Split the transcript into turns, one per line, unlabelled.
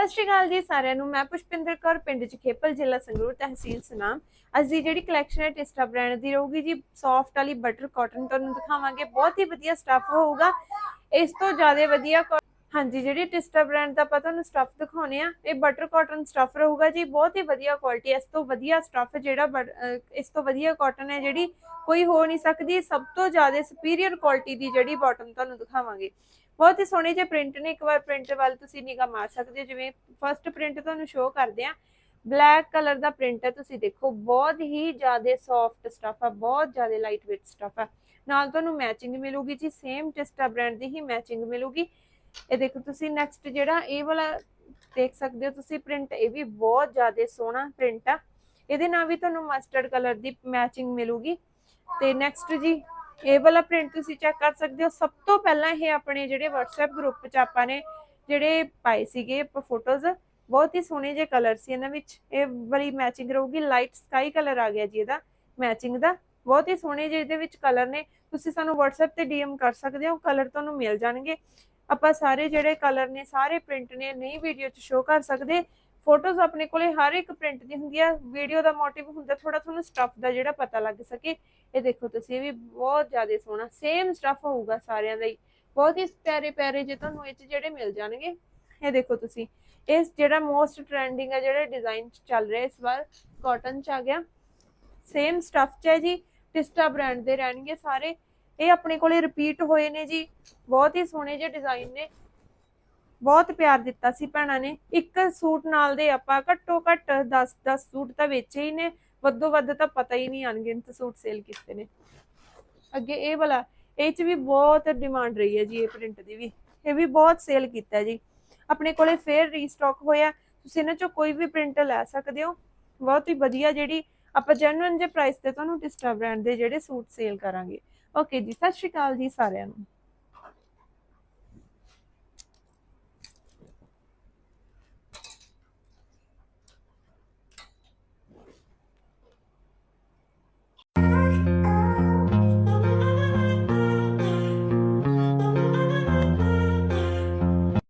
ਸਤਿ ਸ਼੍ਰੀ ਅਕਾਲ ਜੀ ਸਾਰਿਆਂ ਨੂੰ। ਮੈਂ ਪੁਸ਼ਪਿੰਦਰ ਕੌਰ, ਪਿੰਡ ਚ ਖੇਪਲ ਜ਼ਿਲ੍ਹਾ ਸੰਗਰੂਰ ਤਹਿਸੀਲ ਸੁਨਾਮ ਅੱਜ ਦੀ ਜਿਹੜੀ ਕਲੈਕਸ਼ਨ ਹੈ ਟਿਸਟਾ ਬ੍ਰਾਂਡ ਦੀ ਰਹੂਗੀ ਜੀ ਸੌਫਟ ਵਾਲੀ ਬਟਰ ਕਾਟਨ ਤੁਹਾਨੂੰ ਦਿਖਾਵਾਂਗੇ। ਬਹੁਤ ਹੀ ਵਧੀਆ ਸਟੱਫ ਹੋਊਗਾ। ਇਸ ਤੋਂ ਜ਼ਿਆਦਾ ਵਧੀਆ ਕੋ- ਹਾਂਜੀ, ਜਿਹੜੀ ਟਿਸਟਾ ਬ੍ਰਾਂਡ ਦਾ ਆਪਾਂ ਤੁਹਾਨੂੰ ਸਟੱਫ ਦਿਖਾਉਨੇ ਆ, ਇਹ ਬਟਰ ਕਾਟਨ ਸਟੱਫ ਰਹੂਗਾ ਜੀ। ਬਹੁਤ ਹੀ ਵਧੀਆ ਕੁਆਲਿਟੀ ਇਸ ਤੋਂ ਵਧੀਆ ਸਟੱਫ ਜਿਹੜਾ ਇਸ ਤੋਂ ਵਧੀਆ ਕਾਟਨ ਹੈ ਜਿਹੜੀ ਕੋਈ ਹੋ ਨਹੀਂ ਸਕਦੀ। ਸਭ ਤੋਂ ਜ਼ਿਆਦਾ ਸੁਪੀਰੀਅਰ ਕੁਆਲਿਟੀ ਦੀ ਜਿਹੜੀ ਬਾਟਮ ਤੁਹਾਨੂੰ ਦਿਖਾਵਾਂਗੇ। ਬਹੁਤ ਹੀ ਸੋਹਣੇ ਜਿਹੇ ਪ੍ਰਿੰਟ ਨੇ, ਇੱਕ ਵਾਰ ਪ੍ਰਿੰਟ ਵੱਲ ਤੁਸੀਂ ਨਿਗਾਹ ਮਾਰ ਸਕਦੇ ਹੋ, ਜਿਵੇਂ ਫਰਸਟ ਪ੍ਰਿੰਟ ਤੁਹਾਨੂੰ ਸ਼ੋਅ ਕਰਦੇ ਆ ਬਲੈਕ ਕਲਰ ਦਾ ਪ੍ਰਿੰਟ ਹੈ, ਤੁਸੀਂ ਦੇਖੋ, ਬਹੁਤ ਹੀ ਜ਼ਿਆਦਾ ਸੌਫਟ ਸਟਫ ਆ, ਬਹੁਤ ਜ਼ਿਆਦਾ ਲਾਈਟ ਵੇਟ ਸਟਫ ਆ। ਨਾਲ ਤੁਹਾਨੂੰ ਮੈਚਿੰਗ ਮਿਲੂਗੀ ਜੀ ਸੇਮ ਟਿਸਟਾ ਬ੍ਰਾਂਡ ਦੀ ਹੀ ਮੈਚਿੰਗ ਮਿਲੂਗੀ। ਇਹ ਦੇਖੋ ਤੁਸੀਂ ਨੈਕਸਟ ਜਿਹੜਾ ਇਹ ਵਾਲਾ ਦੇਖ ਸਕਦੇ ਹੋ ਤੁਸੀਂ ਪ੍ਰਿੰਟ ਇਹ ਵੀ ਬਹੁਤ ਜ਼ਿਆਦਾ ਸੋਹਣਾ ਪ੍ਰਿੰਟ ਆ। ਇਹਦੇ ਨਾਲ ਵੀ ਤੁਹਾਨੂੰ ਮਸਟਰਡ ਕਲਰ ਦੀ ਮੈਚਿੰਗ ਮਿਲੂਗੀ। ਤੇ ਨੈਕਸਟ ਜੀ ਇਹ ਵਾਲਾ ਪ੍ਰਿੰਟ ਤੁਸੀਂ ਚੈੱਕ ਕਰ ਸਕਦੇ ਹੋ। ਸਭ ਤੋਂ ਪਹਿਲਾਂ ਇਹ ਆਪਣੇ ਜਿਹੜੇ WhatsApp ਗਰੁੱਪ 'ਚ ਆਪਾਂ ਨੇ ਜਿਹੜੇ ਪਾਏ ਸੀਗੇ ਫੋਟੋਜ਼ ਬਹੁਤ ਹੀ ਸੋਹਣੇ ਜਿਹੇ ਕਲਰ ਸੀ ਇਹਨਾਂ ਵਿੱਚ। ਇਹ ਵਾਲੀ ਮੈਚਿੰਗ ਰਹੂਗੀ ਲਾਈਟ ਸਕਾਈ ਕਲਰ ਆ ਗਿਆ ਜੀ ਇਹਦਾ ਮੈਚਿੰਗ ਦਾ। ਬਹੁਤ ਹੀ ਸੋਹਣੇ ਜਿਹੇ ਇਹਦੇ ਵਿੱਚ ਕਲਰ ਨੇ। ਤੁਸੀਂ ਸਾਨੂੰ WhatsApp ਤੇ DM ਕਰ ਸਕਦੇ ਹੋ ਕਲਰ ਤੁਹਾਨੂੰ ਮਿਲ ਜਾਣਗੇ। ਆਪਾਂ ਸਾਰੇ ਜਿਹੜੇ ਕਲਰ ਨੇ, ਸਾਰੇ ਪ੍ਰਿੰਟ ਨੇ ਨਹੀਂ ਵੀਡੀਓ 'ਚ ਸ਼ੋਅ ਕਰ ਸਕਦੇ। ਫੋਟੋਜ਼ ਆਪਣੇ ਕੋਲੇ ਹਰ ਇੱਕ ਪ੍ਰਿੰਟ ਦੀ ਹੁੰਦੀ ਆ ਵੀਡੀਓ ਦਾ ਮੋਟਿਵ ਹੁੰਦਾ ਥੋੜਾ ਤੁਹਾਨੂੰ ਸਟਫ ਦਾ ਜਿਹੜਾ ਪਤਾ ਲੱਗ ਸਕੇ। ਇਹ ਦੇਖੋ ਤੁਸੀਂ, ਇਹ ਵੀ ਬਹੁਤ ਜ਼ਿਆਦਾ ਸੋਹਣਾ ਸੇਮ ਸਟਫ ਹੋਊਗਾ ਸਾਰਿਆਂ ਦਾ ਹੀ। ਬਹੁਤ ਹੀ ਪਿਆਰੇ ਪਿਆਰੇ ਜੇ ਤੁਹਾਨੂੰ ਇਹ 'ਚ ਜਿਹੜੇ ਮਿਲ ਜਾਣਗੇ। ਇਹ ਦੇਖੋ ਤੁਸੀਂ ਇਹ ਜਿਹੜਾ ਮੋਸਟ ਟ੍ਰੈਂਡਿੰਗ ਹੈ ਜਿਹੜੇ ਡਿਜ਼ਾਈਨ ਚੱਲ ਰਿਹਾ, ਇਸ ਵਾਰ ਕਾਟਨ ਚ ਆ ਗਿਆ। ਸੇਮ ਸਟਫ ਚ ਹੈ ਜੀ ਟਿਸਟਾ ਬ੍ਰਾਂਡ ਦੇ ਰਹਿਣਗੇ ਸਾਰੇ। ਇਹ ਆਪਣੇ ਕੋਲੇ ਰਿਪੀਟ ਹੋਏ ਨੇ ਜੀ, ਬਹੁਤ ਹੀ ਸੋਹਣੇ ਜਿਹੇ ਡਿਜ਼ਾਈਨ ਨੇ। ਬਹੁਤ ਪਿਆਰ ਦਿੱਤਾ ਸੀ ਭੈਣਾਂ ਨੇ। ਇੱਕ ਸੂਟ ਨਾਲ ਦੇ ਆਪਾਂ ਘੱਟੋ ਘੱਟ 10 10 ਸੂਟ ਤਾਂ ਵੇਚੇ ਹੀ ਨੇ। ਵੱਧੋ ਵੱਧ ਤਾਂ ਪਤਾ ਹੀ ਨਹੀਂ ਅਣਗਿਣਤ ਸੂਟ ਸੇਲ ਕੀਤੇ ਨੇ। ਅੱਗੇ ਇਹ ਵਾਲਾ, ਇਹ ਚ ਵੀ ਬਹੁਤ ਡਿਮਾਂਡ ਰਹੀ ਹੈ ਜੀ, ਇਹ ਪ੍ਰਿੰਟ ਦੀ ਵੀ। ਇਹ ਵੀ ਬਹੁਤ ਸੇਲ ਕੀਤਾ ਜੀ। ਆਪਣੇ ਕੋਲੇ ਫੇਰ ਰੀਸਟਾਕ ਹੋਇਆ। ਤੁਸੀਂ ਇਹਨਾਂ ਚੋਂ ਕੋਈ ਵੀ ਪ੍ਰਿੰਟ ਲੈ ਸਕਦੇ ਹੋ। ਬਹੁਤ ਹੀ ਵਧੀਆ ਜਿਹੜੀ ਆਪਾਂ ਜੈਨੂਇਨ ਜੇ ਪ੍ਰਾਈਸ ਤੇ ਤੁਹਾਨੂੰ ਟਿਸਟਾ ਬ੍ਰਾਂਡ ਦੇ ਜਿਹੜੇ ਸੂਟ ਸੇਲ ਕਰਾਂਗੇ। ਓਕੇ ਜੀ, ਸਤਿ ਸ਼੍ਰੀ ਅਕਾਲ ਜੀ ਸਾਰਿਆਂ ਨੂੰ।